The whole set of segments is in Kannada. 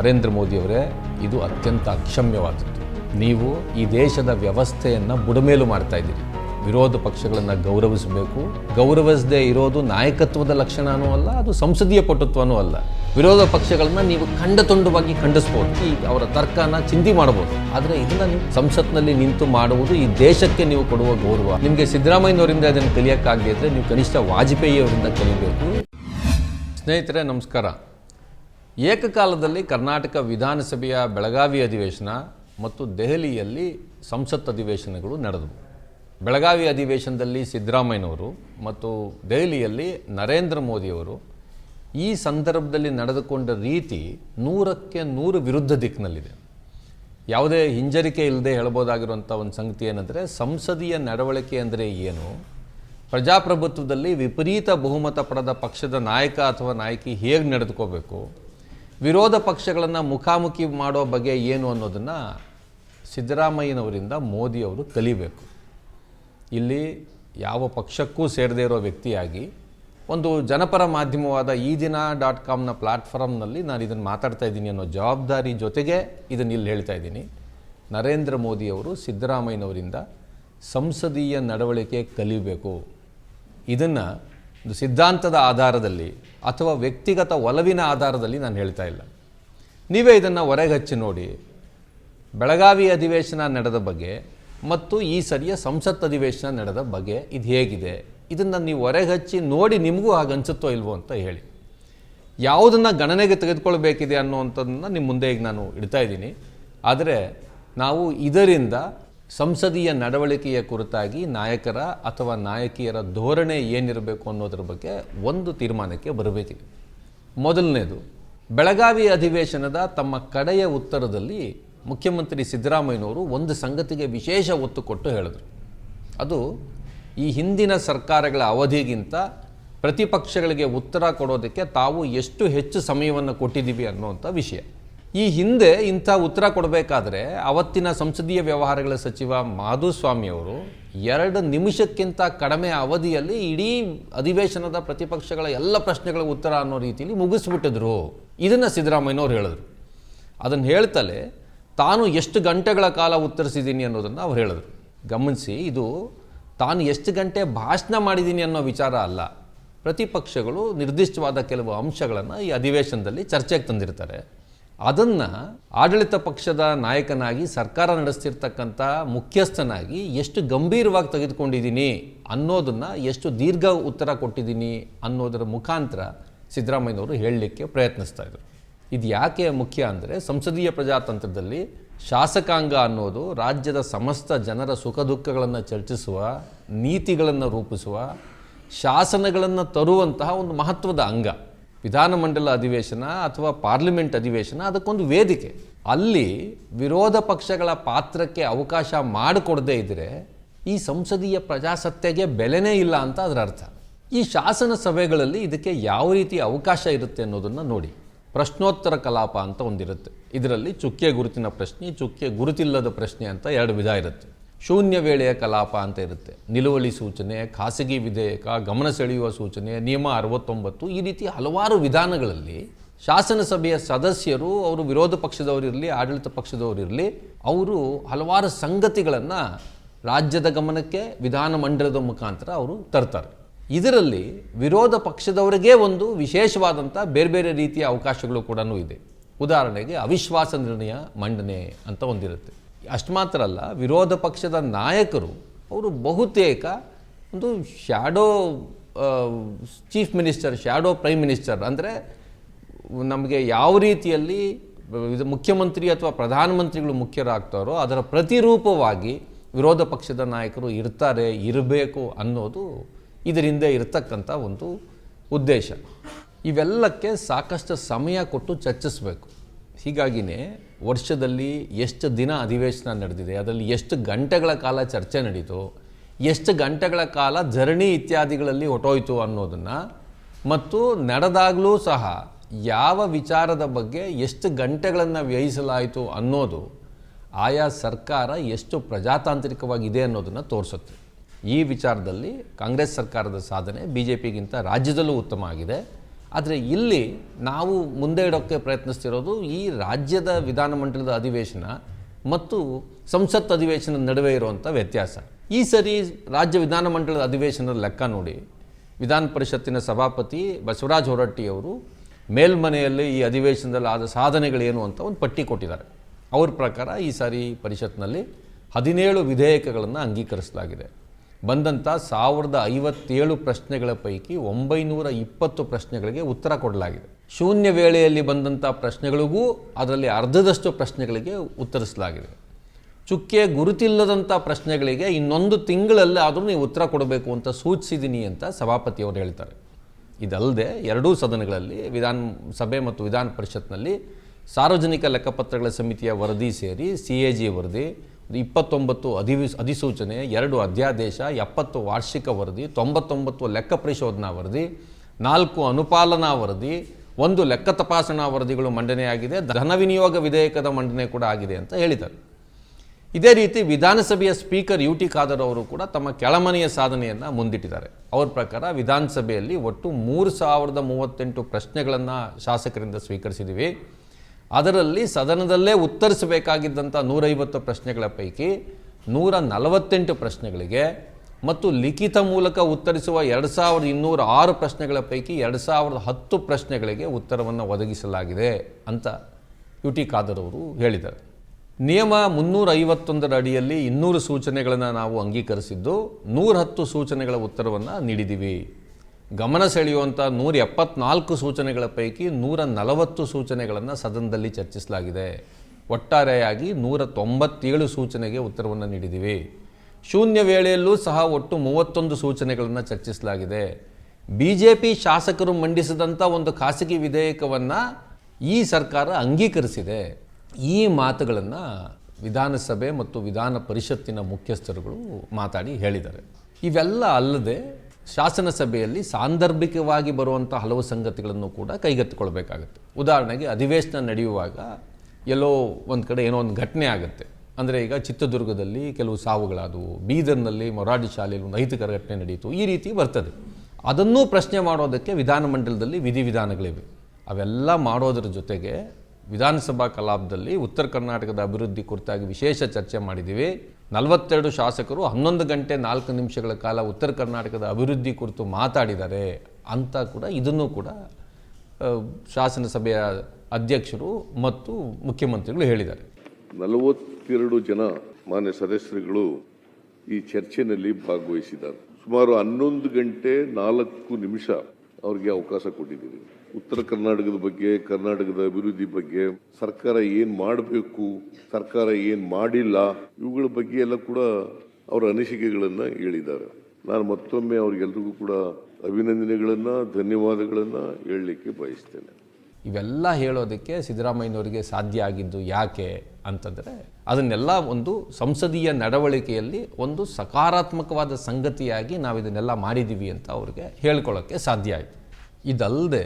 ನರೇಂದ್ರ ಮೋದಿಯವರೇ ಇದು ಅತ್ಯಂತ ಅಕ್ಷಮ್ಯವಾದದ್ದು. ನೀವು ಈ ದೇಶದ ವ್ಯವಸ್ಥೆಯನ್ನು ಬುಡಮೇಲು ಮಾಡ್ತಾ ಇದ್ದೀರಿ. ವಿರೋಧ ಪಕ್ಷಗಳನ್ನು ಗೌರವಿಸಬೇಕು. ಗೌರವಿಸದೇ ಇರೋದು ನಾಯಕತ್ವದ ಲಕ್ಷಣವೂ ಅಲ್ಲ, ಅದು ಸಂಸದೀಯ ಪಟುತ್ವನೂ ಅಲ್ಲ. ವಿರೋಧ ಪಕ್ಷಗಳನ್ನ ನೀವು ಖಂಡತುಂಡವಾಗಿ ಖಂಡಿಸ್ಬೋದು. ಈ ಅವರ ತರ್ಕನ ಚಿಂದಿ ಮಾಡಬಹುದು. ಆದರೆ ಇದನ್ನ ನೀವು ಸಂಸತ್ನಲ್ಲಿ ನಿಂತು ಮಾಡುವುದು ಈ ದೇಶಕ್ಕೆ ನೀವು ಕೊಡುವ ಗೌರವ. ನಿಮಗೆ ಸಿದ್ದರಾಮಯ್ಯನವರಿಂದ ಅದನ್ನು ಕಲಿಯೋಕ್ಕಾಗದೇ ಇದ್ರೆ ನೀವು ಕನಿಷ್ಠ ವಾಜಪೇಯಿ ಅವರಿಂದ ಕಲಿಬೇಕು. ಸ್ನೇಹಿತರೆ, ನಮಸ್ಕಾರ. ಏಕಕಾಲದಲ್ಲಿ ಕರ್ನಾಟಕ ವಿಧಾನಸಭೆಯ ಬೆಳಗಾವಿ ಅಧಿವೇಶನ ಮತ್ತು ದೆಹಲಿಯಲ್ಲಿ ಸಂಸತ್ ಅಧಿವೇಶನಗಳು ನಡೆದವು. ಬೆಳಗಾವಿ ಅಧಿವೇಶನದಲ್ಲಿ ಸಿದ್ದರಾಮಯ್ಯನವರು ಮತ್ತು ದೆಹಲಿಯಲ್ಲಿ ನರೇಂದ್ರ ಮೋದಿಯವರು ಈ ಸಂದರ್ಭದಲ್ಲಿ ನಡೆದುಕೊಂಡ ರೀತಿ ನೂರಕ್ಕೆ ನೂರು ವಿರುದ್ಧ ದಿಕ್ಕಿನಲ್ಲಿದೆ. ಯಾವುದೇ ಹಿಂಜರಿಕೆ ಇಲ್ಲದೆ ಹೇಳ್ಬೋದಾಗಿರುವಂಥ ಒಂದು ಸಂಗತಿ ಏನಂದರೆ, ಸಂಸದೀಯ ನಡವಳಿಕೆ ಅಂದರೆ ಏನು? ಪ್ರಜಾಪ್ರಭುತ್ವದಲ್ಲಿ ವಿಪರೀತ ಬಹುಮತ ಪಡೆದ ಪಕ್ಷದ ನಾಯಕ ಅಥವಾ ನಾಯಕಿ ಹೇಗೆ ನಡೆದುಕೋಬೇಕು? ವಿರೋಧ ಪಕ್ಷಗಳನ್ನು ಮುಖಾಮುಖಿ ಮಾಡೋ ಬಗ್ಗೆ ಏನು ಅನ್ನೋದನ್ನು ಸಿದ್ದರಾಮಯ್ಯನವರಿಂದ ಮೋದಿಯವರು ಕಲಿಬೇಕು. ಇಲ್ಲಿ ಯಾವ ಪಕ್ಷಕ್ಕೂ ಸೇರದೇ ಇರೋ ವ್ಯಕ್ತಿಯಾಗಿ ಒಂದು ಜನಪರ ಮಾಧ್ಯಮವಾದ ಈ ದಿನ ಡಾಟ್ ಕಾಮ್ನ ಪ್ಲಾಟ್ಫಾರ್ಮ್ನಲ್ಲಿ ನಾನು ಇದನ್ನು ಮಾತಾಡ್ತಾ ಇದ್ದೀನಿ ಅನ್ನೋ ಜವಾಬ್ದಾರಿ ಜೊತೆಗೆ ಇದನ್ನು ಇಲ್ಲಿ ಹೇಳ್ತಾ ಇದ್ದೀನಿ. ನರೇಂದ್ರ ಮೋದಿಯವರು ಸಿದ್ದರಾಮಯ್ಯನವರಿಂದ ಸಂಸದೀಯ ನಡವಳಿಕೆ ಕಲಿಬೇಕು. ಇದನ್ನು ಒಂದು ಸಿದ್ಧಾಂತದ ಆಧಾರದಲ್ಲಿ ಅಥವಾ ವ್ಯಕ್ತಿಗತ ಒಲವಿನ ಆಧಾರದಲ್ಲಿ ನಾನು ಹೇಳ್ತಾ ಇಲ್ಲ. ನೀವೇ ಇದನ್ನು ಹೊರಗೆ ಹಚ್ಚಿ ನೋಡಿ. ಬೆಳಗಾವಿ ಅಧಿವೇಶನ ನಡೆದ ಬಗ್ಗೆ ಮತ್ತು ಈ ಸರಿಯ ಸಂಸತ್ ಅಧಿವೇಶನ ನಡೆದ ಬಗ್ಗೆ ಇದು ಹೇಗಿದೆ? ಇದನ್ನು ನೀವು ಹೊರಗೆ ಹಚ್ಚಿ ನೋಡಿ ನಿಮಗೂ ಹಾಗೆ ಅನಿಸುತ್ತೋ ಇಲ್ವೋ ಅಂತ ಹೇಳಿ. ಯಾವುದನ್ನು ಗಣನೆಗೆ ತೆಗೆದುಕೊಳ್ಬೇಕಿದೆ ಅನ್ನುವಂಥದ್ದನ್ನು ನಿಮ್ಮ ಮುಂದೆ ಈಗ ನಾನು ಇಡ್ತಾ ಇದ್ದೀನಿ. ಆದರೆ ನಾವು ಇದರಿಂದ ಸಂಸದೀಯ ನಡವಳಿಕೆಯ ಕುರಿತಾಗಿ ನಾಯಕರ ಅಥವಾ ನಾಯಕಿಯರ ಧೋರಣೆ ಏನಿರಬೇಕು ಅನ್ನೋದ್ರ ಬಗ್ಗೆ ಒಂದು ತೀರ್ಮಾನಕ್ಕೆ ಬರಬೇಕಿದೆ. ಮೊದಲನೇದು, ಬೆಳಗಾವಿ ಅಧಿವೇಶನದ ತಮ್ಮ ಕಡೆಯ ಉತ್ತರದಲ್ಲಿ ಮುಖ್ಯಮಂತ್ರಿ ಸಿದ್ದರಾಮಯ್ಯನವರು ಒಂದು ಸಂಗತಿಗೆ ವಿಶೇಷ ಒತ್ತು ಕೊಟ್ಟು ಹೇಳಿದರು. ಅದು, ಈ ಹಿಂದಿನ ಸರ್ಕಾರಗಳ ಅವಧಿಗಿಂತ ಪ್ರತಿಪಕ್ಷಗಳಿಗೆ ಉತ್ತರ ಕೊಡೋದಕ್ಕೆ ತಾವು ಎಷ್ಟು ಹೆಚ್ಚು ಸಮಯವನ್ನು ಕೊಟ್ಟಿದ್ದೀವಿ ಅನ್ನುವಂಥ ವಿಷಯ. ಈ ಹಿಂದೆ ಇಂಥ ಉತ್ತರ ಕೊಡಬೇಕಾದ್ರೆ ಅವತ್ತಿನ ಸಂಸದೀಯ ವ್ಯವಹಾರಗಳ ಸಚಿವ ಮಾಧುಸ್ವಾಮಿಯವರು ಎರಡು ನಿಮಿಷಕ್ಕಿಂತ ಕಡಿಮೆ ಅವಧಿಯಲ್ಲಿ ಇಡೀ ಅಧಿವೇಶನದ ಪ್ರತಿಪಕ್ಷಗಳ ಎಲ್ಲ ಪ್ರಶ್ನೆಗಳ ಉತ್ತರ ಅನ್ನೋ ರೀತಿಯಲ್ಲಿ ಮುಗಿಸ್ಬಿಟ್ಟಿದ್ರು. ಇದನ್ನು ಸಿದ್ದರಾಮಯ್ಯನವ್ರು ಹೇಳಿದ್ರು. ಅದನ್ನು ಹೇಳ್ತಲೇ ತಾನು ಎಷ್ಟು ಗಂಟೆಗಳ ಕಾಲ ಉತ್ತರಿಸಿದ್ದೀನಿ ಅನ್ನೋದನ್ನು ಅವ್ರು ಹೇಳಿದ್ರು. ಗಮನಿಸಿ, ಇದು ತಾನು ಎಷ್ಟು ಗಂಟೆ ಭಾಷಣ ಮಾಡಿದ್ದೀನಿ ಅನ್ನೋ ವಿಚಾರ ಅಲ್ಲ. ಪ್ರತಿಪಕ್ಷಗಳು ನಿರ್ದಿಷ್ಟವಾದ ಕೆಲವು ಅಂಶಗಳನ್ನು ಈ ಅಧಿವೇಶನದಲ್ಲಿ ಚರ್ಚೆಗೆ ತಂದಿರ್ತಾರೆ. ಅದನ್ನು ಆಡಳಿತ ಪಕ್ಷದ ನಾಯಕನಾಗಿ ಸರ್ಕಾರ ನಡೆಸ್ತಿರ್ತಕ್ಕಂಥ ಮುಖ್ಯಸ್ಥನಾಗಿ ಎಷ್ಟು ಗಂಭೀರವಾಗಿ ತೆಗೆದುಕೊಂಡಿದ್ದೀನಿ ಅನ್ನೋದನ್ನು ಎಷ್ಟು ದೀರ್ಘ ಉತ್ತರ ಕೊಟ್ಟಿದ್ದೀನಿ ಅನ್ನೋದರ ಮುಖಾಂತರ ಸಿದ್ದರಾಮಯ್ಯನವರು ಹೇಳಲಿಕ್ಕೆ ಪ್ರಯತ್ನಿಸ್ತಾ ಇದ್ರು. ಇದು ಯಾಕೆ ಮುಖ್ಯ ಅಂದರೆ ಸಂಸದೀಯ ಪ್ರಜಾತಂತ್ರದಲ್ಲಿ ಶಾಸಕಾಂಗ ಅನ್ನೋದು ರಾಜ್ಯದ ಸಮಸ್ತ ಜನರ ಸುಖ ದುಃಖಗಳನ್ನು ಚರ್ಚಿಸುವ, ನೀತಿಗಳನ್ನು ರೂಪಿಸುವ, ಶಾಸನಗಳನ್ನು ತರುವಂತಹ ಒಂದು ಮಹತ್ವದ ಅಂಗ. ವಿಧಾನಮಂಡಲ ಅಧಿವೇಶನ ಅಥವಾ ಪಾರ್ಲಿಮೆಂಟ್ ಅಧಿವೇಶನ, ಅದಕ್ಕೊಂದು ವೇದಿಕೆ. ಅಲ್ಲಿ ವಿರೋಧ ಪಕ್ಷಗಳ ಪಾತ್ರಕ್ಕೆ ಅವಕಾಶ ಮಾಡಿಕೊಡದೇ ಇದ್ದರೆ ಈ ಸಂಸದೀಯ ಪ್ರಜಾಸತ್ತೆಗೆ ಬೆಲೆನೇ ಇಲ್ಲ ಅಂತ ಅದರ ಅರ್ಥ. ಈ ಶಾಸನ ಸಭೆಗಳಲ್ಲಿ ಇದಕ್ಕೆ ಯಾವ ರೀತಿ ಅವಕಾಶ ಇರುತ್ತೆ ಅನ್ನೋದನ್ನು ನೋಡಿ. ಪ್ರಶ್ನೋತ್ತರ ಕಲಾಪ ಅಂತ ಒಂದಿರುತ್ತೆ. ಇದರಲ್ಲಿ ಚುಕ್ಕೆ ಗುರುತಿನ ಪ್ರಶ್ನೆ, ಚುಕ್ಕೆ ಗುರುತಿಲ್ಲದ ಪ್ರಶ್ನೆ ಅಂತ ಎರಡು ವಿಧ ಇರುತ್ತೆ. ಶೂನ್ಯ ವೇಳೆಯ ಕಲಾಪ ಅಂತ ಇರುತ್ತೆ. ನಿಲುವಳಿ ಸೂಚನೆ, ಖಾಸಗಿ ವಿಧೇಯಕ, ಗಮನ ಸೆಳೆಯುವ ಸೂಚನೆ, ನಿಯಮ ಅರವತ್ತೊಂಬತ್ತು ಈ ರೀತಿ ಹಲವಾರು ವಿಧಾನಗಳಲ್ಲಿ ಶಾಸನಸಭೆಯ ಸದಸ್ಯರು ಅವರು ವಿರೋಧ ಪಕ್ಷದವರಿರಲಿ ಆಡಳಿತ ಪಕ್ಷದವರಿರಲಿ ಅವರು ಹಲವಾರು ಸಂಗತಿಗಳನ್ನು ರಾಜ್ಯದ ಗಮನಕ್ಕೆ ವಿಧಾನಮಂಡಲದ ಮುಖಾಂತರ ಅವರು ತರ್ತಾರೆ. ಇದರಲ್ಲಿ ವಿರೋಧ ಪಕ್ಷದವರಿಗೆ ಒಂದು ವಿಶೇಷವಾದಂಥ ಬೇರೆ ಬೇರೆ ರೀತಿಯ ಅವಕಾಶಗಳು ಕೂಡ ಇದೆ. ಉದಾಹರಣೆಗೆ ಅವಿಶ್ವಾಸ ನಿರ್ಣಯ ಮಂಡನೆ ಅಂತ ಒಂದಿರುತ್ತೆ. ಅಷ್ಟು ಮಾತ್ರ ಅಲ್ಲ, ವಿರೋಧ ಪಕ್ಷದ ನಾಯಕರು, ಅವರು ಬಹುತೇಕ ಒಂದು shadow chief minister shadow prime minister ಅಂದರೆ ನಮಗೆ ಯಾವ ರೀತಿಯಲ್ಲಿ ಮುಖ್ಯಮಂತ್ರಿ ಅಥವಾ ಪ್ರಧಾನಮಂತ್ರಿಗಳು ಮುಖ್ಯರಾಗ್ತಾರೋ ಅದರ ಪ್ರತಿರೂಪವಾಗಿ ವಿರೋಧ ಪಕ್ಷದ ನಾಯಕರು ಇರ್ತಾರೆ, ಇರಬೇಕು ಅನ್ನೋದು ಇದರಿಂದ ಇರತಕ್ಕಂಥ ಒಂದು ಉದ್ದೇಶ. ಇವೆಲ್ಲಕ್ಕೆ ಸಾಕಷ್ಟು ಸಮಯ ಕೊಟ್ಟು ಚರ್ಚಿಸಬೇಕು. ಹೀಗಾಗಿಯೇ ವರ್ಷದಲ್ಲಿ ಎಷ್ಟು ದಿನ ಅಧಿವೇಶನ ನಡೆದಿದೆ, ಅದರಲ್ಲಿ ಎಷ್ಟು ಗಂಟೆಗಳ ಕಾಲ ಚರ್ಚೆ ನಡೀತು, ಎಷ್ಟು ಗಂಟೆಗಳ ಕಾಲ ಧರಣಿ ಇತ್ಯಾದಿಗಳಲ್ಲಿ ಹೊಟ್ಟೋಯ್ತು ಅನ್ನೋದನ್ನು ಮತ್ತು ನಡೆದಾಗಲೂ ಸಹ ಯಾವ ವಿಚಾರದ ಬಗ್ಗೆ ಎಷ್ಟು ಗಂಟೆಗಳನ್ನು ವ್ಯಯಿಸಲಾಯಿತು ಅನ್ನೋದು ಆಯಾ ಸರ್ಕಾರ ಎಷ್ಟು ಪ್ರಜಾತಾಂತ್ರಿಕವಾಗಿದೆ ಅನ್ನೋದನ್ನು ತೋರಿಸುತ್ತೆ. ಈ ವಿಚಾರದಲ್ಲಿ ಕಾಂಗ್ರೆಸ್ ಸರ್ಕಾರದ ಸಾಧನೆ ಬಿ ಜೆ ಪಿಗಿಂತ ರಾಜ್ಯದಲ್ಲೂ ಉತ್ತಮ ಆಗಿದೆ. ಆದರೆ ಇಲ್ಲಿ ನಾವು ಮುಂದೆ ಇಡೋಕ್ಕೆ ಪ್ರಯತ್ನಿಸ್ತಿರೋದು ಈ ರಾಜ್ಯದ ವಿಧಾನಮಂಡಲದ ಅಧಿವೇಶನ ಮತ್ತು ಸಂಸತ್ ಅಧಿವೇಶನದ ನಡುವೆ ಇರುವಂಥ ವ್ಯತ್ಯಾಸ. ಈ ಸರಿ ರಾಜ್ಯ ವಿಧಾನಮಂಡಲದ ಅಧಿವೇಶನದ ಲೆಕ್ಕ ನೋಡಿ, ವಿಧಾನ ಪರಿಷತ್ತಿನ ಸಭಾಪತಿ ಬಸವರಾಜ ಹೊರಟ್ಟಿಯವರು ಮೇಲ್ಮನೆಯಲ್ಲಿ ಈ ಅಧಿವೇಶನದಲ್ಲಿ ಆದ ಸಾಧನೆಗಳೇನು ಅಂತ ಒಂದು ಪಟ್ಟಿ ಕೊಟ್ಟಿದ್ದಾರೆ. ಅವ್ರ ಪ್ರಕಾರ ಈ ಸಾರಿ ಪರಿಷತ್ನಲ್ಲಿ ಹದಿನೇಳು ವಿಧೇಯಕಗಳನ್ನು ಅಂಗೀಕರಿಸಲಾಗಿದೆ. ಬಂದಂಥ ಸಾವಿರದ ಐವತ್ತೇಳು ಪ್ರಶ್ನೆಗಳ ಪೈಕಿ ಒಂಬೈನೂರ ಇಪ್ಪತ್ತು ಪ್ರಶ್ನೆಗಳಿಗೆ ಉತ್ತರ ಕೊಡಲಾಗಿದೆ. ಶೂನ್ಯ ವೇಳೆಯಲ್ಲಿ ಬಂದಂಥ ಪ್ರಶ್ನೆಗಳಿಗೂ ಅದರಲ್ಲಿ ಅರ್ಧದಷ್ಟು ಪ್ರಶ್ನೆಗಳಿಗೆ ಉತ್ತರಿಸಲಾಗಿದೆ. ಚುಕ್ಕೆ ಗುರುತಿಲ್ಲದಂಥ ಪ್ರಶ್ನೆಗಳಿಗೆ ಇನ್ನೊಂದು ತಿಂಗಳಲ್ಲಿ ಆದರೂ ನೀವು ಉತ್ತರ ಕೊಡಬೇಕು ಅಂತ ಸೂಚಿಸಿದ್ದೀನಿ ಅಂತ ಸಭಾಪತಿಯವರು ಹೇಳ್ತಾರೆ. ಇದಲ್ಲದೆ ಎರಡೂ ಸದನಗಳಲ್ಲಿ ವಿಧಾನ ಸಭೆ ಮತ್ತು ವಿಧಾನ ಪರಿಷತ್ನಲ್ಲಿ ಸಾರ್ವಜನಿಕ ಲೆಕ್ಕಪತ್ರಗಳ ಸಮಿತಿಯ ವರದಿ ಸೇರಿ ಸಿ ಎ ಜಿ ವರದಿ ಇಪ್ಪತ್ತೊಂಬತ್ತು ಅಧಿವಿ, ಅಧಿಸೂಚನೆ, ಎರಡು ಅಧ್ಯಾದೇಶ, ಎಪ್ಪತ್ತು ವಾರ್ಷಿಕ ವರದಿ, ತೊಂಬತ್ತೊಂಬತ್ತು ಲೆಕ್ಕ ಪರಿಶೋಧನಾ ವರದಿ, ನಾಲ್ಕು ಅನುಪಾಲನಾ ವರದಿ, ಒಂದು ಲೆಕ್ಕ ತಪಾಸಣಾ ವರದಿಗಳು ಮಂಡನೆಯಾಗಿದೆ ಧನ ವಿನಿಯೋಗ ವಿಧೇಯಕದ ಮಂಡನೆ ಕೂಡ ಆಗಿದೆ ಅಂತ ಹೇಳಿದ್ದಾರೆ. ಇದೇ ರೀತಿ ವಿಧಾನಸಭೆಯ ಸ್ಪೀಕರ್ ಯು ಟಿ ಖಾದರ್ ಅವರು ಕೂಡ ತಮ್ಮ ಕೆಳಮನೆಯ ಸಾಧನೆಯನ್ನು ಮುಂದಿಟ್ಟಿದ್ದಾರೆ. ಅವ್ರ ಪ್ರಕಾರ ವಿಧಾನಸಭೆಯಲ್ಲಿ ಒಟ್ಟು ಮೂರು ಸಾವಿರದ ಮೂವತ್ತೆಂಟು ಪ್ರಶ್ನೆಗಳನ್ನು ಶಾಸಕರಿಂದ ಸ್ವೀಕರಿಸಿದ್ದೀವಿ. ಅದರಲ್ಲಿ ಸದನದಲ್ಲೇ ಉತ್ತರಿಸಬೇಕಾಗಿದ್ದಂಥ ನೂರೈವತ್ತು ಪ್ರಶ್ನೆಗಳ ಪೈಕಿ ನೂರ ನಲವತ್ತೆಂಟು ಪ್ರಶ್ನೆಗಳಿಗೆ ಮತ್ತು ಲಿಖಿತ ಮೂಲಕ ಉತ್ತರಿಸುವ ಎರಡು ಸಾವಿರದ ಇನ್ನೂರ ಆರು ಪ್ರಶ್ನೆಗಳ ಪೈಕಿ ಎರಡು ಸಾವಿರದ ಹತ್ತು ಪ್ರಶ್ನೆಗಳಿಗೆ ಉತ್ತರವನ್ನು ಒದಗಿಸಲಾಗಿದೆ ಅಂತ ಯು ಟಿ ಖಾದರ್ ಅವರು ಹೇಳಿದರು ನಿಯಮ ಮುನ್ನೂರ ಐವತ್ತೊಂದರ ಅಡಿಯಲ್ಲಿ ಇನ್ನೂರು ಸೂಚನೆಗಳನ್ನು ನಾವು ಅಂಗೀಕರಿಸಿದ್ದು ನೂರ ಹತ್ತು ಸೂಚನೆಗಳ ಉತ್ತರವನ್ನು ನೀಡಿದ್ದೀವಿ. ಗಮನ ಸೆಳೆಯುವಂಥ ನೂರ ಎಪ್ಪತ್ನಾಲ್ಕು ಸೂಚನೆಗಳ ಪೈಕಿ ನೂರ ನಲವತ್ತು ಸೂಚನೆಗಳನ್ನು ಸದನದಲ್ಲಿ ಚರ್ಚಿಸಲಾಗಿದೆ. ಒಟ್ಟಾರೆಯಾಗಿ ನೂರ ತೊಂಬತ್ತೇಳು ಸೂಚನೆಗೆ ಉತ್ತರವನ್ನು ನೀಡಿದ್ದೀವಿ ಶೂನ್ಯ ವೇಳೆಯಲ್ಲೂ ಸಹ ಒಟ್ಟು ಮೂವತ್ತೊಂದು ಸೂಚನೆಗಳನ್ನು ಚರ್ಚಿಸಲಾಗಿದೆ. ಬಿ ಜೆ ಪಿ ಶಾಸಕರು ಮಂಡಿಸಿದಂಥ ಒಂದು ಖಾಸಗಿ ವಿಧೇಯಕವನ್ನು ಈ ಸರ್ಕಾರ ಅಂಗೀಕರಿಸಿದೆ. ಈ ಮಾತುಗಳನ್ನು ವಿಧಾನಸಭೆ ಮತ್ತು ವಿಧಾನ ಪರಿಷತ್ತಿನ ಮುಖ್ಯಸ್ಥರುಗಳು ಮಾತಾಡಿ ಹೇಳಿದ್ದಾರೆ. ಇವೆಲ್ಲ ಅಲ್ಲದೆ ಶಾಸನ ಸಭೆಯಲ್ಲಿ ಸಾಂದರ್ಭಿಕವಾಗಿ ಬರುವಂಥ ಹಲವು ಸಂಗತಿಗಳನ್ನು ಕೂಡ ಕೈಗೆತ್ತಿಕೊಳ್ಬೇಕಾಗುತ್ತೆ ಉದಾಹರಣೆಗೆ ಅಧಿವೇಶನ ನಡೆಯುವಾಗ ಎಲ್ಲೋ ಒಂದು ಕಡೆ ಏನೋ ಒಂದು ಘಟನೆ ಆಗುತ್ತೆ. ಅಂದರೆ ಈಗ ಚಿತ್ರದುರ್ಗದಲ್ಲಿ ಕೆಲವು ಸಾವುಗಳಾದವು, ಬೀದರ್ನಲ್ಲಿ ಮೊರಾಡಿ ಶಾಲೆಯಲ್ಲಿ ಒಂದು ಅಹಿತಕರ ಘಟನೆ ನಡೆಯಿತು ಈ ರೀತಿ ಬರ್ತದೆ. ಅದನ್ನೂ ಪ್ರಶ್ನೆ ಮಾಡೋದಕ್ಕೆ ವಿಧಾನಮಂಡಲದಲ್ಲಿ ವಿಧಿವಿಧಾನಗಳಿವೆ. ಅವೆಲ್ಲ ಮಾಡೋದ್ರ ಜೊತೆಗೆ ವಿಧಾನಸಭಾ ಕಲಾಪದಲ್ಲಿ ಉತ್ತರ ಕರ್ನಾಟಕದ ಅಭಿವೃದ್ಧಿ ಕುರಿತಾಗಿ ವಿಶೇಷ ಚರ್ಚೆ ಮಾಡಿದ್ದೀವಿ ನಲವತ್ತೆರಡು ಶಾಸಕರು ಹನ್ನೊಂದು ಗಂಟೆ ನಾಲ್ಕು ನಿಮಿಷಗಳ ಕಾಲ ಉತ್ತರ ಕರ್ನಾಟಕದ ಅಭಿವೃದ್ಧಿ ಕುರಿತು ಮಾತಾಡಿದ್ದಾರೆ ಅಂತ ಕೂಡ ಇದನ್ನು ಕೂಡ ಶಾಸನಸಭೆಯ ಅಧ್ಯಕ್ಷರು ಮತ್ತು ಮುಖ್ಯಮಂತ್ರಿಗಳು ಹೇಳಿದ್ದಾರೆ. ನಲವತ್ತೆರಡು ಜನ ಮಾನ್ಯ ಸದಸ್ಯರುಗಳು ಈ ಚರ್ಚೆನಲ್ಲಿ ಭಾಗವಹಿಸಿದ್ದಾರೆ. ಸುಮಾರು ಹನ್ನೊಂದು ಗಂಟೆ ನಾಲ್ಕು ನಿಮಿಷ ಅವರಿಗೆ ಅವಕಾಶ ಕೊಟ್ಟಿದ್ದೀರಿ. ಉತ್ತರ ಕರ್ನಾಟಕದ ಬಗ್ಗೆ, ಕರ್ನಾಟಕದ ಅಭಿವೃದ್ಧಿ ಬಗ್ಗೆ ಸರ್ಕಾರ ಏನು ಮಾಡಬೇಕು, ಸರ್ಕಾರ ಏನು ಮಾಡಿಲ್ಲ, ಇವುಗಳ ಬಗ್ಗೆ ಎಲ್ಲ ಕೂಡ ಅವರ ಅನಿಸಿಕೆಗಳನ್ನು ಹೇಳಿದ್ದಾರೆ. ನಾನು ಮತ್ತೊಮ್ಮೆ ಅವ್ರಿಗೆಲ್ರಿಗೂ ಕೂಡ ಅಭಿನಂದನೆಗಳನ್ನು, ಧನ್ಯವಾದಗಳನ್ನು ಹೇಳಲಿಕ್ಕೆ ಬಯಸ್ತೇನೆ. ಇವೆಲ್ಲ ಹೇಳೋದಕ್ಕೆ ಸಿದ್ದರಾಮಯ್ಯನವರಿಗೆ ಸಾಧ್ಯ ಆಗಿದ್ದು ಯಾಕೆ ಅಂತಂದರೆ, ಅದನ್ನೆಲ್ಲ ಒಂದು ಸಂಸದೀಯ ನಡವಳಿಕೆಯಲ್ಲಿ ಒಂದು ಸಕಾರಾತ್ಮಕವಾದ ಸಂಗತಿಯಾಗಿ ನಾವು ಇದನ್ನೆಲ್ಲ ಮಾಡಿದ್ದೀವಿ ಅಂತ ಅವ್ರಿಗೆ ಹೇಳ್ಕೊಳ್ಳೋಕ್ಕೆ ಸಾಧ್ಯ ಆಯಿತು. ಇದಲ್ಲದೆ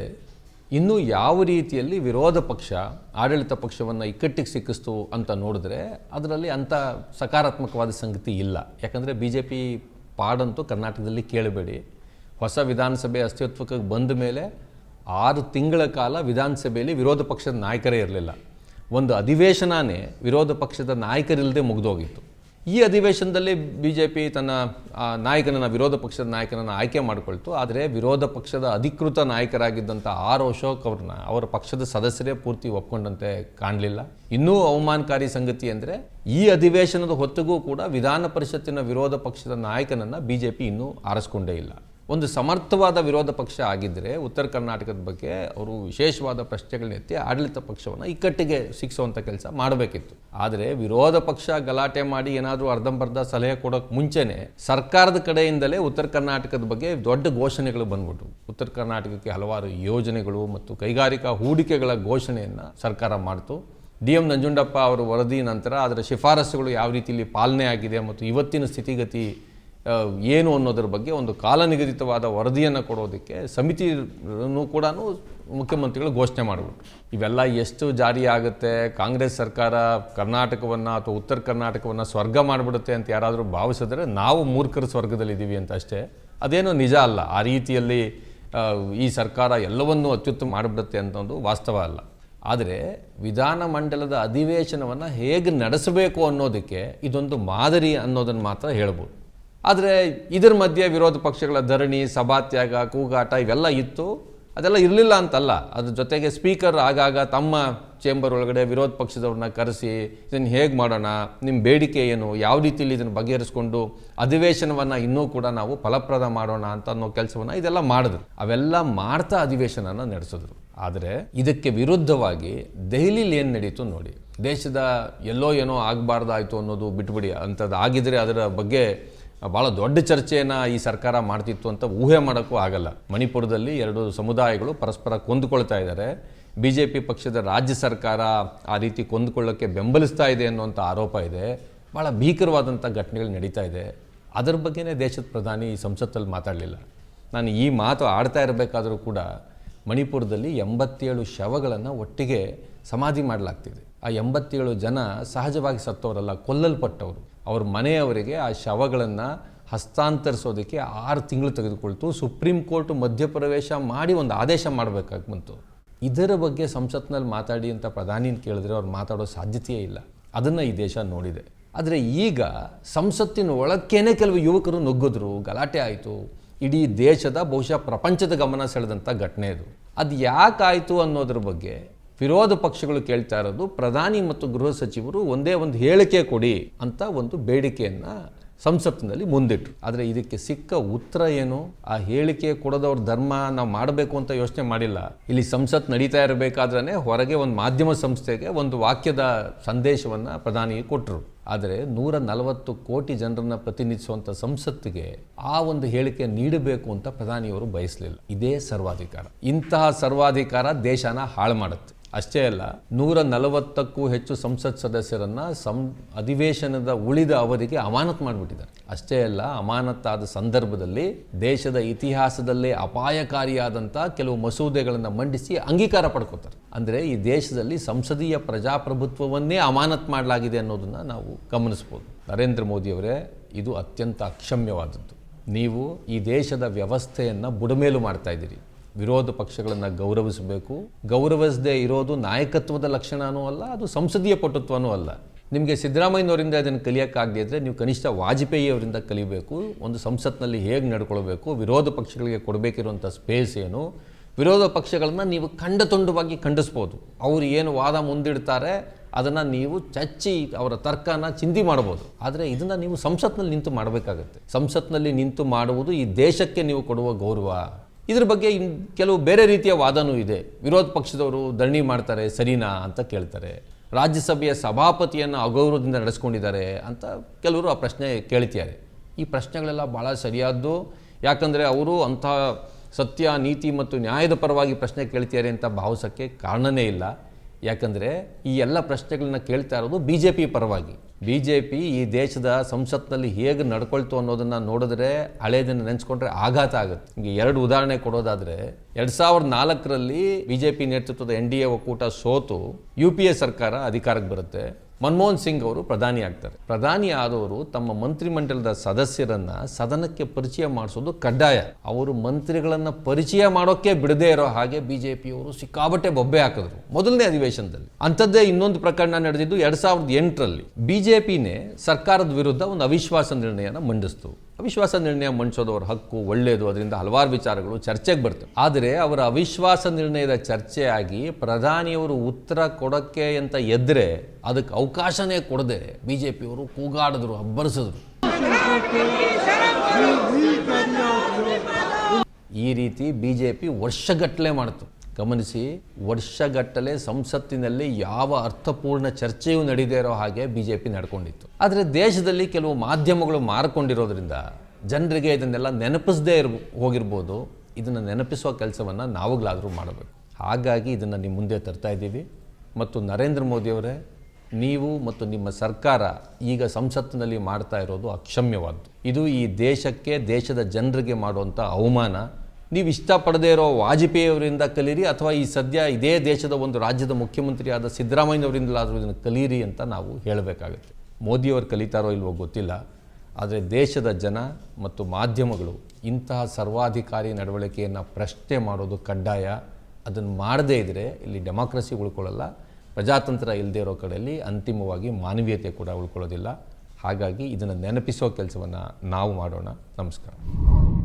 ಇನ್ನು ಯಾವ ರೀತಿಯಲ್ಲಿ ವಿರೋಧ ಪಕ್ಷ, ಆಡಳಿತ ಪಕ್ಷವನ್ನು ಇಕ್ಕಟ್ಟಿಗೆ ಸಿಕ್ಕಿಸ್ತು ಅಂತ ನೋಡಿದ್ರೆ ಅದರಲ್ಲಿ ಅಂಥ ಸಕಾರಾತ್ಮಕವಾದ ಸಂಗತಿ ಇಲ್ಲ. ಯಾಕಂದರೆ ಬಿ ಜೆ ಪಿ ಪಾಡಂತೂ ಕರ್ನಾಟಕದಲ್ಲಿ ಕೇಳಬೇಡಿ. ಹೊಸ ವಿಧಾನಸಭೆ ಅಸ್ತಿತ್ವಕ್ಕೆ ಬಂದ ಮೇಲೆ ಆರು ತಿಂಗಳ ಕಾಲ ವಿಧಾನಸಭೆಯಲ್ಲಿ ವಿರೋಧ ಪಕ್ಷದ ನಾಯಕರೇ ಇರಲಿಲ್ಲ. ಒಂದು ಅಧಿವೇಶನನೇ ವಿರೋಧ ಪಕ್ಷದ ನಾಯಕರಿಲ್ಲದೆ ಮುಗಿದೋಗಿತ್ತು. ಈ ಅಧಿವೇಶನದಲ್ಲಿ ಬಿ ಜೆ ಪಿ ತನ್ನ ನಾಯಕನನ್ನು, ವಿರೋಧ ಪಕ್ಷದ ನಾಯಕನನ್ನು ಆಯ್ಕೆ ಮಾಡಿಕೊಳ್ತು. ಆದರೆ ವಿರೋಧ ಪಕ್ಷದ ಅಧಿಕೃತ ನಾಯಕರಾಗಿದ್ದಂಥ ಆರ್ ಅಶೋಕ್ ಅವ್ರನ್ನ, ಅವರ ಪಕ್ಷದ ಸದಸ್ಯರೇ ಪೂರ್ತಿ ಒಪ್ಕೊಂಡಂತೆ ಕಾಣಲಿಲ್ಲ. ಇನ್ನೂ ಅವಮಾನಕಾರಿ ಸಂಗತಿ ಅಂದರೆ ಈ ಅಧಿವೇಶನದ ಹೊತ್ತಿಗೂ ಕೂಡ ವಿಧಾನ ಪರಿಷತ್ತಿನ ವಿರೋಧ ಪಕ್ಷದ ನಾಯಕನನ್ನು ಬಿ ಜೆ ಪಿ ಇನ್ನೂ ಆರಿಸ್ಕೊಂಡೇ ಇಲ್ಲ. ಒಂದು ಸಮರ್ಥವಾದ ವಿರೋಧ ಪಕ್ಷ ಆಗಿದ್ದರೆ ಉತ್ತರ ಕರ್ನಾಟಕದ ಬಗ್ಗೆ ಅವರು ವಿಶೇಷವಾದ ಪ್ರಶ್ನೆಗಳನ್ನ ಎತ್ತಿ ಆಡಳಿತ ಪಕ್ಷವನ್ನು ಇಕ್ಕಟ್ಟಿಗೆ ಸಿಕ್ಕಿಸುವಂಥ ಕೆಲಸ ಮಾಡಬೇಕಿತ್ತು. ಆದರೆ ವಿರೋಧ ಪಕ್ಷ ಗಲಾಟೆ ಮಾಡಿ ಏನಾದರೂ ಅರ್ಧಂಬರ್ಧ ಸಲಹೆ ಕೊಡೋಕೆ ಮುಂಚೆನೇ ಸರ್ಕಾರದ ಕಡೆಯಿಂದಲೇ ಉತ್ತರ ಕರ್ನಾಟಕದ ಬಗ್ಗೆ ದೊಡ್ಡ ಘೋಷಣೆಗಳು ಬಂದ್ಬಿಟ್ರು ಉತ್ತರ ಕರ್ನಾಟಕಕ್ಕೆ ಹಲವಾರು ಯೋಜನೆಗಳು ಮತ್ತು ಕೈಗಾರಿಕಾ ಹೂಡಿಕೆಗಳ ಘೋಷಣೆಯನ್ನು ಸರ್ಕಾರ ಮಾಡಿತು. ಡಿ ಎಂ ನಂಜುಂಡಪ್ಪ ಅವರ ವರದಿ ನಂತರ ಅದರ ಶಿಫಾರಸುಗಳು ಯಾವ ರೀತಿಯಲ್ಲಿ ಪಾಲನೆ ಆಗಿದೆ ಮತ್ತು ಇವತ್ತಿನ ಸ್ಥಿತಿಗತಿ ಏನು ಅನ್ನೋದ್ರ ಬಗ್ಗೆ ಒಂದು ಕಾಲನಿಗದಿತವಾದ ವರದಿಯನ್ನು ಕೊಡೋದಕ್ಕೆ ಸಮಿತಿಯನ್ನು ಕೂಡ ಮುಖ್ಯಮಂತ್ರಿಗಳು ಘೋಷಣೆ ಮಾಡಿಬಿಟ್ರು ಇವೆಲ್ಲ ಎಷ್ಟು ಜಾರಿ ಆಗುತ್ತೆ? ಕಾಂಗ್ರೆಸ್ ಸರ್ಕಾರ ಕರ್ನಾಟಕವನ್ನು ಅಥವಾ ಉತ್ತರ ಕರ್ನಾಟಕವನ್ನು ಸ್ವರ್ಗ ಮಾಡಿಬಿಡುತ್ತೆ ಅಂತ ಯಾರಾದರೂ ಭಾವಿಸಿದ್ರೆ ನಾವು ಮೂರ್ಖರ ಸ್ವರ್ಗದಲ್ಲಿದ್ದೀವಿ ಅಂತ ಅಷ್ಟೇ. ಅದೇನೋ ನಿಜ ಅಲ್ಲ. ಆ ರೀತಿಯಲ್ಲಿ ಈ ಸರ್ಕಾರ ಎಲ್ಲವನ್ನೂ ಅತ್ಯುತ್ತಮ ಮಾಡಿಬಿಡುತ್ತೆ ಅಂತ ಒಂದು ವಾಸ್ತವ ಅಲ್ಲ. ಆದರೆ ವಿಧಾನಮಂಡಲದ ಅಧಿವೇಶನವನ್ನು ಹೇಗೆ ನಡೆಸಬೇಕು ಅನ್ನೋದಕ್ಕೆ ಇದೊಂದು ಮಾದರಿ ಅನ್ನೋದನ್ನು ಮಾತ್ರ ಹೇಳ್ಬೋದು. ಆದರೆ ಇದರ ಮಧ್ಯೆ ವಿರೋಧ ಪಕ್ಷಗಳ ಧರಣಿ, ಸಭಾತ್ಯಾಗ, ಕೂಗಾಟ ಇವೆಲ್ಲ ಇತ್ತು. ಅದೆಲ್ಲ ಇರಲಿಲ್ಲ ಅಂತಲ್ಲ. ಅದ್ರ ಜೊತೆಗೆ ಸ್ಪೀಕರ್ ಆಗಾಗ ತಮ್ಮ ಚೇಂಬರ್ ಒಳಗಡೆ ವಿರೋಧ ಪಕ್ಷದವ್ರನ್ನ ಕರೆಸಿ, ಇದನ್ನು ಹೇಗೆ ಮಾಡೋಣ? ನಿಮ್ಮ ಬೇಡಿಕೆ ಏನು? ಯಾವ ರೀತಿಯಲ್ಲಿ ಇದನ್ನು ಬಗೆಹರಿಸ್ಕೊಂಡು ಅಧಿವೇಶನವನ್ನು ಇನ್ನೂ ಕೂಡ ನಾವು ಫಲಪ್ರದ ಮಾಡೋಣ ಅಂತ ಅನ್ನೋ ಕೆಲಸವನ್ನು ಇದೆಲ್ಲ ಮಾಡಿದ್ರು. ಅವೆಲ್ಲ ಮಾಡ್ತಾ ಅಧಿವೇಶನನ ನಡೆಸಿದ್ರು. ಆದರೆ ಇದಕ್ಕೆ ವಿರುದ್ಧವಾಗಿ ದೆಹಲಿಲಿ ಏನು ನಡೀತು ನೋಡಿ. ದೇಶದ ಎಲ್ಲೋ ಏನೋ ಆಗಬಾರ್ದಾಯ್ತು ಅನ್ನೋದು ಬಿಟ್ಬಿಡಿ. ಅಂಥದ್ದು ಆಗಿದ್ರೆ ಅದರ ಬಗ್ಗೆ ಭಾಳ ದೊಡ್ಡ ಚರ್ಚೆಯನ್ನು ಈ ಸರ್ಕಾರ ಮಾಡ್ತಿತ್ತು ಅಂತ ಊಹೆ ಮಾಡೋಕ್ಕೂ ಆಗಲ್ಲ. ಮಣಿಪುರದಲ್ಲಿ ಎರಡು ಸಮುದಾಯಗಳು ಪರಸ್ಪರ ಕೊಂದುಕೊಳ್ತಾ ಇದ್ದಾರೆ. ಬಿ ಜೆ ಪಿ ಪಕ್ಷದ ರಾಜ್ಯ ಸರ್ಕಾರ ಆ ರೀತಿ ಕೊಂದುಕೊಳ್ಳೋಕ್ಕೆ ಬೆಂಬಲಿಸ್ತಾ ಇದೆ ಅನ್ನುವಂಥ ಆರೋಪ ಇದೆ. ಭಾಳ ಭೀಕರವಾದಂಥ ಘಟನೆಗಳು ನಡೀತಾ ಇದೆ. ಅದರ ಬಗ್ಗೆನೇ ದೇಶದ ಪ್ರಧಾನಿ ಈ ಸಂಸತ್ತಲ್ಲಿ ಮಾತಾಡಲಿಲ್ಲ. ನಾನು ಈ ಮಾತು ಆಡ್ತಾ ಇರಬೇಕಾದರೂ ಕೂಡ ಮಣಿಪುರದಲ್ಲಿ ಎಂಬತ್ತೇಳು ಶವಗಳನ್ನು ಒಟ್ಟಿಗೆ ಸಮಾಧಿ ಮಾಡಲಾಗ್ತಿದೆ. ಆ ಎಂಬತ್ತೇಳು ಜನ ಸಹಜವಾಗಿ ಸತ್ತವರಲ್ಲ, ಕೊಲ್ಲಲ್ಪಟ್ಟವರು. ಅವ್ರ ಮನೆಯವರಿಗೆ ಆ ಶವಗಳನ್ನು ಹಸ್ತಾಂತರಿಸೋದಕ್ಕೆ ಆರು ತಿಂಗಳು ತೆಗೆದುಕೊಳ್ತು. ಸುಪ್ರೀಂ ಕೋರ್ಟ್ ಮಧ್ಯಪ್ರವೇಶ ಮಾಡಿ ಒಂದು ಆದೇಶ ಮಾಡಬೇಕಾಗಿ ಬಂತು. ಇದರ ಬಗ್ಗೆ ಸಂಸತ್ನಲ್ಲಿ ಮಾತಾಡಿ ಅಂತ ಪ್ರಧಾನಿ ಕೇಳಿದ್ರೆ ಅವ್ರು ಮಾತಾಡೋ ಸಾಧ್ಯತೆಯೇ ಇಲ್ಲ. ಅದನ್ನು ಈ ದೇಶ ನೋಡಿದೆ. ಆದರೆ ಈಗ ಸಂಸತ್ತಿನ ಒಳಕ್ಕೇನೆ ಕೆಲವು ಯುವಕರು ನುಗ್ಗಿದ್ರು. ಗಲಾಟೆ ಆಯಿತು. ಇಡೀ ದೇಶದ ಬಹುಶಃ ಪ್ರಪಂಚದ ಗಮನ ಸೆಳೆದಂಥ ಘಟನೆ ಇದು. ಅದು ಯಾಕಾಯಿತು ಅನ್ನೋದ್ರ ಬಗ್ಗೆ ವಿರೋಧ ಪಕ್ಷಗಳು ಕೇಳ್ತಾ ಇರೋದು, ಪ್ರಧಾನಿ ಮತ್ತು ಗೃಹ ಸಚಿವರು ಒಂದೇ ಒಂದು ಹೇಳಿಕೆ ಕೊಡಿ ಅಂತ ಒಂದು ಬೇಡಿಕೆಯನ್ನು ಸಂಸತ್ತಿನಲ್ಲಿ ಮುಂದಿಟ್ರು. ಆದರೆ ಇದಕ್ಕೆ ಸಿಕ್ಕ ಉತ್ತರ ಏನು? ಆ ಹೇಳಿಕೆ ಕೊಡೋದವ್ರ ಧರ್ಮ ನಾವು ಮಾಡಬೇಕು ಅಂತ ಯೋಚನೆ ಮಾಡಿಲ್ಲ. ಇಲ್ಲಿ ಸಂಸತ್ ನಡೀತಾ ಇರಬೇಕಾದ್ರೆ ಹೊರಗೆ ಒಂದು ಮಾಧ್ಯಮ ಸಂಸ್ಥೆಗೆ ಒಂದು ವಾಕ್ಯದ ಸಂದೇಶವನ್ನು ಪ್ರಧಾನಿಗೆ ಕೊಟ್ಟರು ಆದರೆ ನೂರ ನಲವತ್ತು ಕೋಟಿ ಜನರನ್ನ ಪ್ರತಿನಿಧಿಸುವಂಥ ಸಂಸತ್ತಿಗೆ ಆ ಒಂದು ಹೇಳಿಕೆ ನೀಡಬೇಕು ಅಂತ ಪ್ರಧಾನಿಯವರು ಬಯಸಲಿಲ್ಲ. ಇದೇ ಸರ್ವಾಧಿಕಾರ. ಇಂತಹ ಸರ್ವಾಧಿಕಾರ ದೇಶನ ಹಾಳು ಮಾಡುತ್ತೆ. ಅಷ್ಟೇ ಅಲ್ಲ, ನೂರ ನಲವತ್ತಕ್ಕೂ ಹೆಚ್ಚು ಸಂಸತ್ ಸದಸ್ಯರನ್ನು ಸಂ, ಅಧಿವೇಶನದ ಉಳಿದ ಅವಧಿಗೆ ಅಮಾನತ್ ಮಾಡಿಬಿಟ್ಟಿದ್ದಾರೆ. ಅಷ್ಟೇ ಅಲ್ಲ ಅಮಾನತ್ತಾದ ಸಂದರ್ಭದಲ್ಲಿ ದೇಶದ ಇತಿಹಾಸದಲ್ಲೇ ಅಪಾಯಕಾರಿಯಾದಂಥ ಕೆಲವು ಮಸೂದೆಗಳನ್ನು ಮಂಡಿಸಿ ಅಂಗೀಕಾರ ಪಡ್ಕೋತಾರೆ. ಅಂದರೆ ಈ ದೇಶದಲ್ಲಿ ಸಂಸದೀಯ ಪ್ರಜಾಪ್ರಭುತ್ವವನ್ನೇ ಅಮಾನತ್ ಮಾಡಲಾಗಿದೆ ಅನ್ನೋದನ್ನು ನಾವು ಗಮನಿಸ್ಬೋದು. ನರೇಂದ್ರ ಮೋದಿಯವರೇ ಇದು ಅತ್ಯಂತ ಅಕ್ಷಮ್ಯವಾದದ್ದು. ನೀವು ಈ ದೇಶದ ವ್ಯವಸ್ಥೆಯನ್ನು ಬುಡಮೇಲು ಮಾಡ್ತಾ ಇದ್ದೀರಿ. ವಿರೋಧ ಪಕ್ಷಗಳನ್ನು ಗೌರವಿಸಬೇಕು. ಗೌರವಿಸದೇ ಇರೋದು ನಾಯಕತ್ವದ ಲಕ್ಷಣವೂ ಅಲ್ಲ, ಅದು ಸಂಸದೀಯ ಪಟುತ್ವನೂ ಅಲ್ಲ. ನಿಮಗೆ ಸಿದ್ದರಾಮಯ್ಯನವರಿಂದ ಇದನ್ನು ಕಲಿಯೋಕ್ಕಾಗದೇ ಇದ್ದರೆ ನೀವು ಕನಿಷ್ಠ ವಾಜಪೇಯಿ ಅವರಿಂದ ಕಲಿಬೇಕು. ಒಂದು ಸಂಸತ್ನಲ್ಲಿ ಹೇಗೆ ನಡ್ಕೊಳ್ಬೇಕು, ವಿರೋಧ ಪಕ್ಷಗಳಿಗೆ ಕೊಡಬೇಕಿರುವಂಥ ಸ್ಪೇಸ್ ಏನು. ವಿರೋಧ ಪಕ್ಷಗಳನ್ನು ನೀವು ಖಂಡತುಂಡವಾಗಿ ಖಂಡಿಸ್ಬೋದು. ಅವರು ಏನು ವಾದ ಮುಂದಿಡ್ತಾರೆ, ಅದನ್ನು ನೀವು ಚಚ್ಚಿ ಅವರ ತರ್ಕನ ಚಿಂದಿ ಮಾಡ್ಬೋದು. ಆದರೆ ಇದನ್ನು ನೀವು ಸಂಸತ್ನಲ್ಲಿ ನಿಂತು ಮಾಡಬೇಕಾಗತ್ತೆ. ಸಂಸತ್ನಲ್ಲಿ ನಿಂತು ಮಾಡುವುದು ಈ ದೇಶಕ್ಕೆ ನೀವು ಕೊಡುವ ಗೌರವ. ಇದ್ರ ಬಗ್ಗೆ ಇನ್ ಕೆಲವು ಬೇರೆ ರೀತಿಯ ವಾದನೂ ಇದೆ. ವಿರೋಧ ಪಕ್ಷದವರು ಧರಣಿ ಮಾಡ್ತಾರೆ, ಸರಿನಾ ಅಂತ ಕೇಳ್ತಾರೆ. ರಾಜ್ಯಸಭೆಯ ಸಭಾಪತಿಯನ್ನು ಅಗೌರವದಿಂದ ನಡೆಸ್ಕೊಂಡಿದ್ದಾರೆ ಅಂತ ಕೆಲವರು ಆ ಪ್ರಶ್ನೆ ಕೇಳ್ತಿದ್ದಾರೆ. ಈ ಪ್ರಶ್ನೆಗಳೆಲ್ಲ ಭಾಳ ಸರಿಯಾದ್ದು. ಯಾಕಂದರೆ ಅವರು ಅಂಥ ಸತ್ಯ, ನೀತಿ ಮತ್ತು ನ್ಯಾಯದ ಪರವಾಗಿ ಪ್ರಶ್ನೆ ಕೇಳ್ತಿದ್ದಾರೆ ಅಂತ ಭಾವಿಸೋಕ್ಕೆ ಕಾರಣನೇ ಇಲ್ಲ. ಯಾಕಂದರೆ ಈ ಎಲ್ಲ ಪ್ರಶ್ನೆಗಳನ್ನ ಕೇಳ್ತಾ ಇರೋದು ಬಿ ಜೆ ಪಿ ಪರವಾಗಿ. ಬಿ ಜೆ ಪಿ ಈ ದೇಶದ ಸಂಸತ್ನಲ್ಲಿ ಹೇಗೆ ನಡ್ಕೊಳ್ತು ಅನ್ನೋದನ್ನು ನೋಡಿದ್ರೆ ಹಳೇದನ್ನು ನೆನೆಸ್ಕೊಂಡ್ರೆ ಆಘಾತ ಆಗುತ್ತೆ. ಹಿಂಗೆ ಎರಡು ಉದಾಹರಣೆ ಕೊಡೋದಾದರೆ, ಎರಡು ಸಾವಿರದ ನಾಲ್ಕರಲ್ಲಿ ಬಿ ಜೆ ಪಿ ನೇತೃತ್ವದ ಎನ್ ಡಿ ಎ ಒಕ್ಕೂಟ ಸೋತು, ಯು ಪಿ ಎ ಸರ್ಕಾರ ಅಧಿಕಾರಕ್ಕೆ ಬರುತ್ತೆ. ಮನಮೋಹನ್ ಸಿಂಗ್ ಅವರು ಪ್ರಧಾನಿ ಆಗ್ತಾರೆ. ಪ್ರಧಾನಿ ಆದವರು ತಮ್ಮ ಮಂತ್ರಿಮಂಡಲದ ಸದಸ್ಯರನ್ನ ಸದನಕ್ಕೆ ಪರಿಚಯ ಮಾಡಿಸೋದು ಕಡ್ಡಾಯ. ಅವರು ಮಂತ್ರಿಗಳನ್ನ ಪರಿಚಯ ಮಾಡೋಕ್ಕೆ ಬಿಡದೇ ಇರೋ ಹಾಗೆ ಬಿಜೆಪಿಯವರು ಸಿಕ್ಕಾಬಟ್ಟೆ ಬೊಬ್ಬೆ ಹಾಕಿದ್ರು ಮೊದಲನೇ ಅಧಿವೇಶನದಲ್ಲಿ. ಅಂಥದ್ದೇ ಇನ್ನೊಂದು ಪ್ರಕರಣ ನಡೆದಿದ್ದು ಎರಡ್ ಸಾವಿರದ ಎಂಟರಲ್ಲಿ ಬಿಜೆಪಿನೇ ಸರ್ಕಾರದ ವಿರುದ್ಧ ಒಂದು ಅವಿಶ್ವಾಸ ನಿರ್ಣಯನ ಮಂಡಿಸ್ತು. ಅವಿಶ್ವಾಸ ನಿರ್ಣಯ ಮಂಡಿಸೋದವ್ರ ಹಕ್ಕು ಒಳ್ಳೆಯದು ಅದರಿಂದ ಹಲವಾರು ವಿಚಾರಗಳು ಚರ್ಚೆಗೆ ಬರ್ತವೆ. ಆದರೆ ಅವರ ಅವಿಶ್ವಾಸ ನಿರ್ಣಯದ ಚರ್ಚೆಯಾಗಿ ಪ್ರಧಾನಿಯವರು ಉತ್ತರ ಕೊಡೋಕ್ಕೆ ಅಂತ ಎದ್ರೆ ಅದಕ್ಕೆ ಅವಕಾಶನೇ ಕೊಡದೆ ಬಿ ಜೆ ಪಿಯವರು ಕೂಗಾಡಿದ್ರು, ಅಬ್ಬರಿಸಿದ್ರು. ಈ ರೀತಿ ಬಿ ಜೆ ಪಿ ವರ್ಷಗಟ್ಟಲೆ ಮಾಡಿತು. ಗಮನಿಸಿ, ವರ್ಷಗಟ್ಟಲೆ ಸಂಸತ್ತಿನಲ್ಲಿ ಯಾವ ಅರ್ಥಪೂರ್ಣ ಚರ್ಚೆಯೂ ನಡೀದೇ ಇರೋ ಹಾಗೆ ಬಿ ಜೆ ಪಿ ನಡ್ಕೊಂಡಿತ್ತು. ಆದರೆ ದೇಶದಲ್ಲಿ ಕೆಲವು ಮಾಧ್ಯಮಗಳು ಮಾರ್ಕೊಂಡಿರೋದ್ರಿಂದ ಜನರಿಗೆ ಇದನ್ನೆಲ್ಲ ನೆನಪಿಸದೇ ಇರ್ ಹೋಗಿರ್ಬೋದು. ಇದನ್ನು ನೆನಪಿಸುವ ಕೆಲಸವನ್ನು ನಾವುಗಳಾದರೂ ಮಾಡಬೇಕು. ಹಾಗಾಗಿ ಇದನ್ನು ನಿಮ್ಮ ಮುಂದೆ ತರ್ತಾ ಇದ್ದೀವಿ. ಮತ್ತು ನರೇಂದ್ರ ಮೋದಿಯವರೇ ನೀವು ಮತ್ತು ನಿಮ್ಮ ಸರ್ಕಾರ ಈಗ ಸಂಸತ್ತಿನಲ್ಲಿ ಮಾಡ್ತಾ ಇರೋದು ಅಕ್ಷಮ್ಯವಾದ್ದು. ಇದು ಈ ದೇಶಕ್ಕೆ, ದೇಶದ ಜನರಿಗೆ ಮಾಡುವಂಥ ಅವಮಾನ. ನೀವು ಇಷ್ಟಪಡದೇ ಇರೋ ವಾಜಪೇಯಿ ಅವರಿಂದ ಕಲೀರಿ ಅಥವಾ ಈ ಸದ್ಯ ಇದೇ ದೇಶದ ಒಂದು ರಾಜ್ಯದ ಮುಖ್ಯಮಂತ್ರಿಯಾದ ಸಿದ್ದರಾಮಯ್ಯನವರಿಂದಲಾದರೂ ಇದನ್ನು ಕಲೀರಿ ಅಂತ ನಾವು ಹೇಳಬೇಕಾಗುತ್ತೆ. ಮೋದಿಯವರು ಕಲಿತಾರೋ ಇಲ್ವೋ ಗೊತ್ತಿಲ್ಲ. ಆದರೆ ದೇಶದ ಜನ ಮತ್ತು ಮಾಧ್ಯಮಗಳು ಇಂತಹ ಸರ್ವಾಧಿಕಾರಿ ನಡವಳಿಕೆಯನ್ನು ಪ್ರಶ್ನೆ ಮಾಡೋದು ಕಡ್ಡಾಯ. ಅದನ್ನು ಮಾಡದೇ ಇದ್ದರೆ ಇಲ್ಲಿ ಡೆಮಾಕ್ರಸಿ ಉಳ್ಕೊಳ್ಳಲ್ಲ. ಪ್ರಜಾತಂತ್ರ ಇಲ್ಲದೆ ಇರೋ ಕಡೆಯಲ್ಲಿ ಅಂತಿಮವಾಗಿ ಮಾನವೀಯತೆ ಕೂಡ ಉಳ್ಕೊಳ್ಳೋದಿಲ್ಲ. ಹಾಗಾಗಿ ಇದನ್ನು ನೆನಪಿಸೋ ಕೆಲಸವನ್ನು ನಾವು ಮಾಡೋಣ. ನಮಸ್ಕಾರ.